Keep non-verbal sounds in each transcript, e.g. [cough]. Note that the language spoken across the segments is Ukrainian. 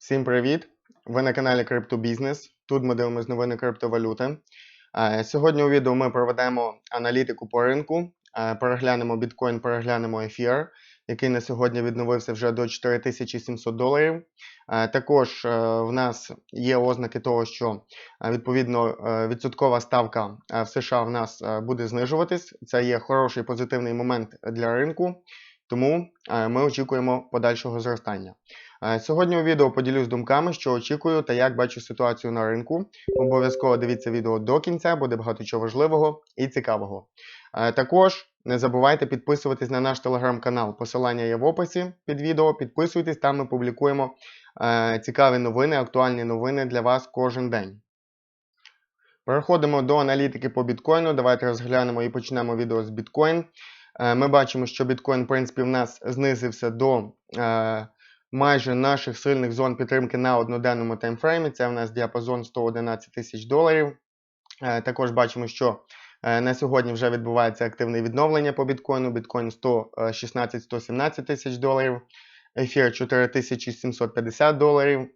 Всім привіт! Ви на каналі Криптобізнес. Тут ми дивимося новини криптовалюти. Сьогодні у відео ми проведемо аналітику по ринку, переглянемо біткоін, переглянемо ефір, який на сьогодні відновився вже до 4700 доларів. Також е, в нас є ознаки того, що відповідно е, відсоткова ставка е, в США в нас буде знижуватись. Це є хороший позитивний момент для ринку, тому ми очікуємо подальшого зростання. Е, Сьогодні у відео поділюсь думками, що очікую та як бачу ситуацію на ринку. Обов'язково дивіться відео до кінця, буде багато чого важливого і цікавого. Е, Також не забувайте підписуватись на наш телеграм-канал. Посилання є в описі під відео. Підписуйтесь, там ми публікуємо е, цікаві новини, актуальні новини для вас кожен день. Переходимо до аналітики по біткоїну. Давайте розглянемо і почнемо відео з біткоін. Ми бачимо, що біткоін, в принципі, в нас знизився до майже наших сильних зон підтримки на одноденному таймфреймі. Це в нас діапазон 111 тисяч доларів. Е, Також бачимо, що е, на сьогодні вже відбувається активне відновлення по біткоїну. Біткоін 116-117 тисяч доларів, ефір 4750 доларів.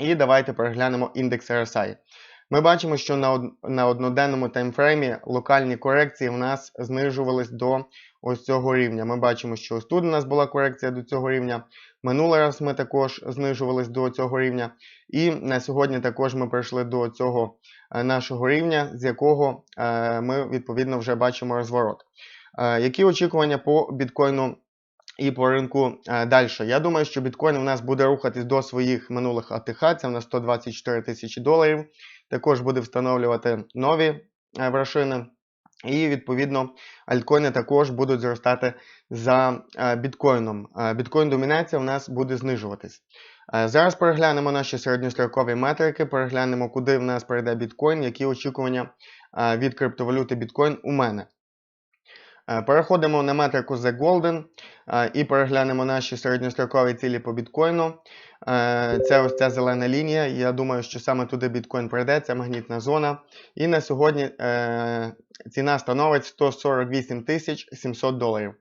І давайте переглянемо індекс RSI. Ми бачимо, що на, од... на одноденному таймфреймі локальні корекції в нас знижувались до ось цього рівня. Ми бачимо, що ось тут у нас була корекція до цього рівня. Минулий раз ми також знижувались до цього рівня. І на сьогодні також ми прийшли до цього е, нашого рівня, з якого е, ми відповідно вже бачимо розворот. Е, Які очікування по біткоїну і по ринку далі? Я думаю, що біткоін у нас буде рухатись до своїх минулих АТХ, це в нас 124 тисячі доларів. Також буде встановлювати нові вершини. І, відповідно, альткоїни також будуть зростати за е, біткоїном. Е, Біткоін-домінація у нас буде знижуватись. Е, Зараз переглянемо наші середньострокові метрики, переглянемо, куди в нас перейде біткоін, які очікування від криптовалюти біткоін у мене. Е, Переходимо на метрику The Golden е, і переглянемо наші середньострокові цілі по біткоїну. Е, Це ось ця зелена лінія. Я думаю, що саме туди біткоін прийде, це магнітна зона. І на сьогодні ціна становить 148 тисяч 700 доларів.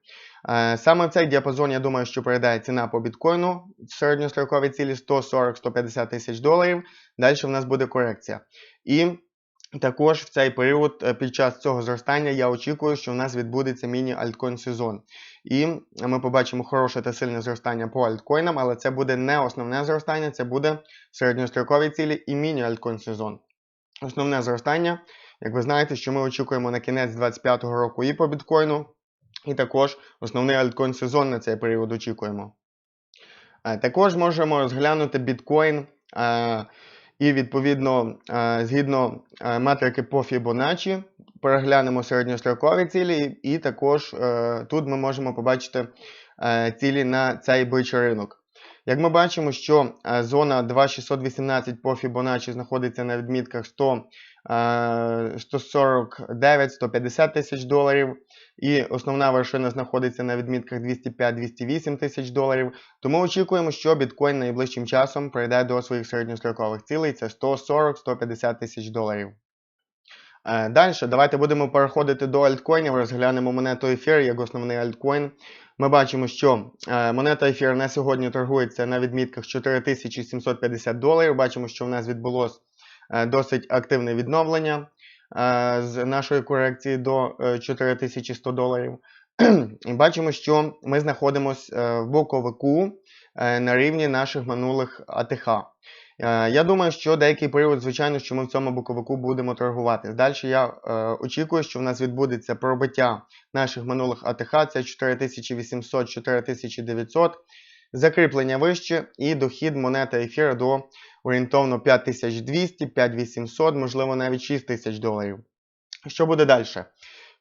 Саме в цей діапазон, я думаю, що прийде ціна по біткоїну середньострокові цілі 140-150 тисяч доларів. Далі в нас буде корекція. І також в цей період е, під час цього зростання я очікую, що в нас відбудеться міні-альткоін сезон. І ми побачимо хороше та сильне зростання по альткоїнам, але це буде не основне зростання, це буде середньострокові цілі і міні-альткоін сезон. Основне зростання, як ви знаєте, що ми очікуємо на кінець 2025 року і по біткоїну, і також основний альткоін сезон на цей період очікуємо. Е, Також можемо розглянути біткоін. І відповідно, е, згідно е, метрики по Fibonacci, переглянемо середньострокові цілі, і також е, тут ми можемо побачити цілі на цей бичий ринок. Як ми бачимо, що зона 2618 по Fibonacci знаходиться на відмітках 100, е, 149-150 тисяч доларів, і основна вершина знаходиться на відмітках 205-208 тисяч доларів. Тому очікуємо, що біткоін найближчим часом прийде до своїх середньострокових цілей. Це 140-150 тисяч доларів. Е, Далі, давайте будемо переходити до альткоїнів, розглянемо монету ефір як основний альткоін. Ми бачимо, що е, монета ефір на сьогодні торгується на відмітках 4750 доларів. Бачимо, що в нас відбулося е, досить активне відновлення е, з нашої корекції до е, 4100 доларів. [clears throat] І бачимо, що ми знаходимося в боковику е, на рівні наших минулих АТХ. Е, Я думаю, що деякий період, звичайно, що ми в цьому боковику будемо торгувати. Далі я е, очікую, що в нас відбудеться пробиття наших минулих АТХ, це 4800-4900, закріплення вище і дохід монети ефіра до орієнтовно 5200-5800, можливо навіть 6000 доларів. Що буде далі?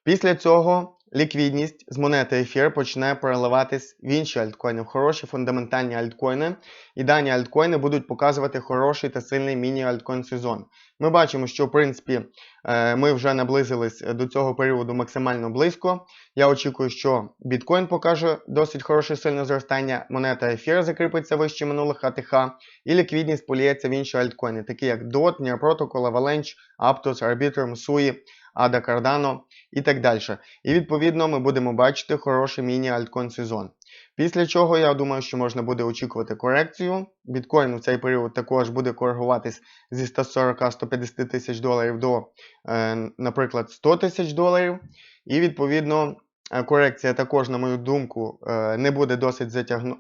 Після цього ліквідність з монети ефір почне переливатись в інші альткоїни, в хороші фундаментальні альткоїни, і дані альткоїни будуть показувати хороший та сильний міні-альткоін сезон. Ми бачимо, що в принципі е, ми вже наблизились до цього періоду максимально близько. Я очікую, що біткоін покаже досить хороше сильне зростання, монета ефір закріпиться вище минулих АТХ, і ліквідність поліється в інші альткоїни, такі як DOT, Near Protocol, Avalanche, Aptos, Arbitrum, SUI, ADA Cardano і так далі. І відповідно ми будемо бачити хороший міні-альткоін сезон. Після чого я думаю, що можна буде очікувати корекцію. Біткоін в цей період також буде коригуватись зі 140-150 тисяч доларів до, е, наприклад, 100 тисяч доларів. І відповідно е, корекція також, на мою думку, е, не буде досить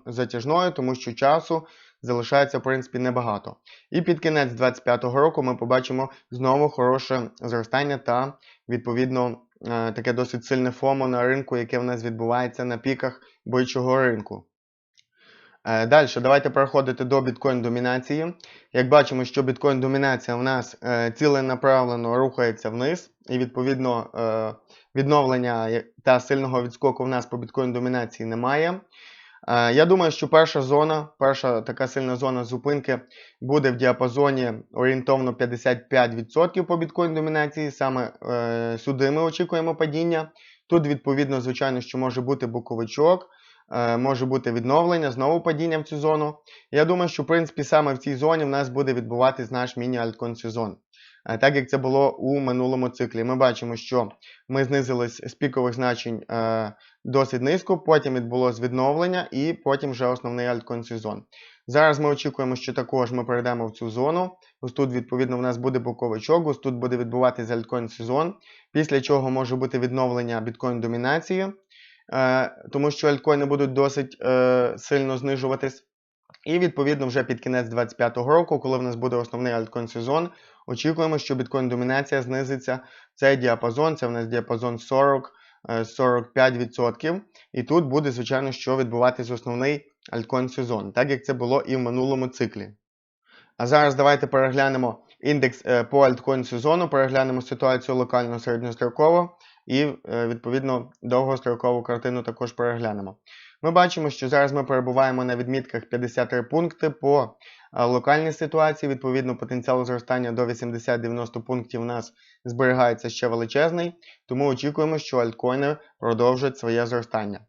затяжною, тому що часу залишається в принципі небагато. І під кінець 2025 року ми побачимо знову хороше зростання та відповідно таке досить сильне фомо на ринку, яке в нас відбувається на піках бойчого ринку. Далі, давайте переходити до біткоін домінації. Як бачимо, що біткоін домінація в нас е, ціленаправлено рухається вниз, і відповідно е, відновлення та сильного відскоку в нас по біткоін домінації немає. Я думаю, що перша зона, перша така сильна зона зупинки буде в діапазоні орієнтовно 55% по біткоін домінації. Саме е, сюди ми очікуємо падіння. Тут, відповідно, звичайно, що може бути боковичок, е, може бути відновлення, знову падіння в цю зону. Я думаю, що в принципі саме в цій зоні в нас буде відбуватись наш міні-альткон сезон. Так як це було у минулому циклі. Ми бачимо, що ми знизились з пікових значень е, досить низько, потім відбулось відновлення і потім вже основний альткон сезон. Зараз ми очікуємо, що також ми перейдемо в цю зону. Ось тут, відповідно, в нас буде боковичок, ось тут буде відбуватися альткоін сезон, після чого може бути відновлення біткоін домінації, е, тому що альткоїни будуть досить е, сильно знижуватись. І відповідно вже під кінець 2025 року, коли в нас буде основний альткоін сезон, очікуємо, що біткоін домінація знизиться цей діапазон. Це в нас діапазон 40 е, 45%. І тут буде, звичайно, що відбуватись основний альткоін сезон, так як це було і в минулому циклі. А зараз давайте переглянемо індекс е, по альткоін сезону, переглянемо ситуацію локально середньостроково і, е, відповідно, довгострокову картину також переглянемо. Ми бачимо, що зараз ми перебуваємо на відмітках 53 пункти по е, локальній ситуації. Відповідно, потенціал зростання до 80-90 пунктів у нас зберігається ще величезний, тому очікуємо, що альткоїни продовжать своє зростання.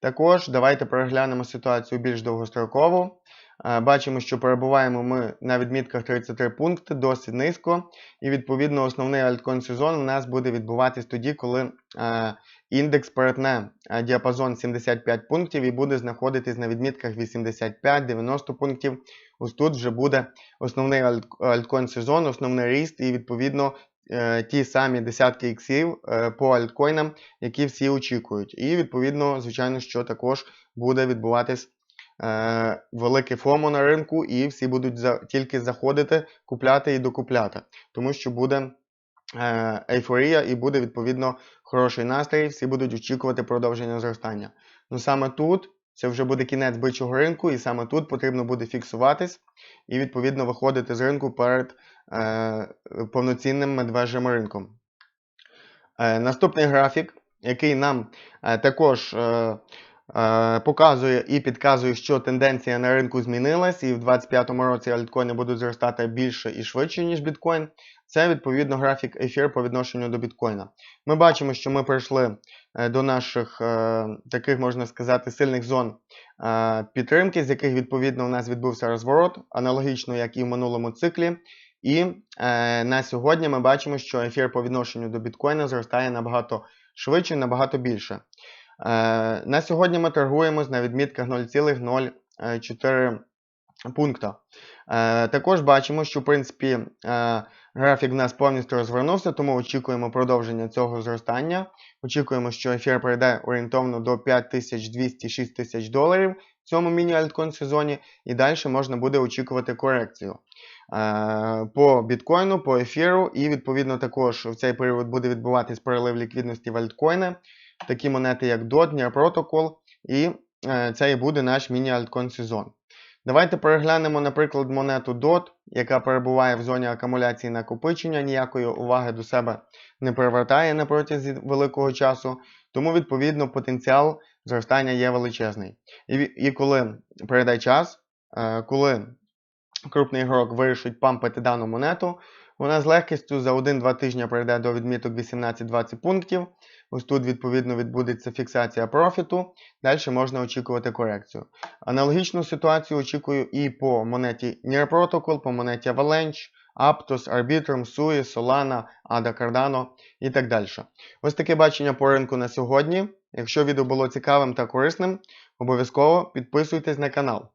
Також давайте переглянемо ситуацію більш довгостроково. Е, Бачимо, що перебуваємо ми на відмітках 33 пункти, досить низько. І відповідно основний альткоін сезон у нас буде відбуватись тоді, коли е, індекс перетне е, діапазон 75 пунктів і буде знаходитись на відмітках 85-90 пунктів. Ось тут вже буде основний альт- альткоін сезон, основний ріст, і відповідно ті самі десятки іксів по альткоїнам, які всі очікують. І відповідно, звичайно, що також буде відбуватись е, велике ФОМО на ринку, і всі будуть за, тільки заходити, купляти і докупляти, тому що буде е, ейфорія і буде відповідно хороший настрій, всі будуть очікувати продовження зростання. Ну саме тут це вже буде кінець бичого ринку, і саме тут потрібно буде фіксуватись і відповідно виходити з ринку перед е, повноцінним медвежим ринком. Е, наступний графік, який нам е, також е, показує і підказує, що тенденція на ринку змінилась, і в 2025 році альткоїни будуть зростати більше і швидше, ніж біткоін. Це відповідно графік ефір по відношенню до біткоїна. Ми бачимо, що ми прийшли е, до наших е, таких, можна сказати, сильних зон е, підтримки, з яких відповідно у нас відбувся розворот, аналогічно як і в минулому циклі. І е, на сьогодні ми бачимо, що ефір по відношенню до біткоїна зростає набагато швидше, набагато більше. Е, на сьогодні ми торгуємось на відмітках 0,04 пункта. Е, також бачимо, що в принципі е, графік в нас повністю розвернувся, тому очікуємо продовження цього зростання. Очікуємо, що ефір прийде орієнтовно до 5200-6000 тисяч доларів в цьому міні-альткоін сезоні, і далі можна буде очікувати корекцію. По біткоїну, по ефіру, і відповідно також в цей період буде відбуватись перелив ліквідності в альткоїни, такі монети, як DOT, Near Protocol, і е, це і буде наш міні-альткоін сезон. Давайте переглянемо, наприклад, монету DOT, яка перебуває в зоні акумуляції накопичення, ніякої уваги до себе не привертає на протязі великого часу, тому, відповідно, потенціал зростання є величезний. І, і коли прийде час, е, коли крупний ігрок вирішить пампити дану монету, вона з легкістю за 1-2 тижні прийде до відміток 18-20 пунктів. Ось тут, відповідно, відбудеться фіксація профіту. Далі можна очікувати корекцію. Аналогічну ситуацію очікую і по монеті Near Protocol, по монеті Avalanche, Aptos, Arbitrum, SUI, Solana, ADA Cardano і так далі. Ось таке бачення по ринку на сьогодні. Якщо відео було цікавим та корисним, Обов'язково підписуйтесь на канал.